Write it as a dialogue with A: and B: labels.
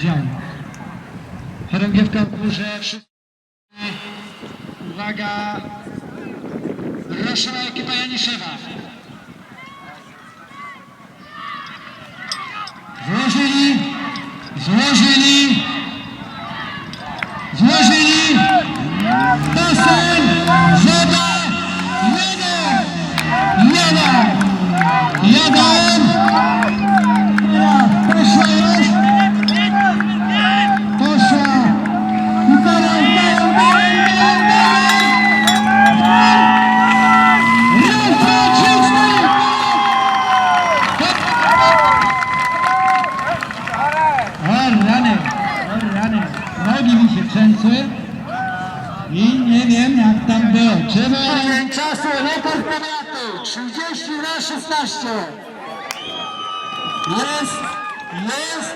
A: dział. Chorągiewka w górze, wszyscy. Uwaga! Ruszyła ekipa Janiszewa. Złożyli, złożyli, złożyli. Nogi mi się trzęsły. I nie wiem jak tam było. Trzeba czasu, rekord powiatu. 30 na 16. Jest, jest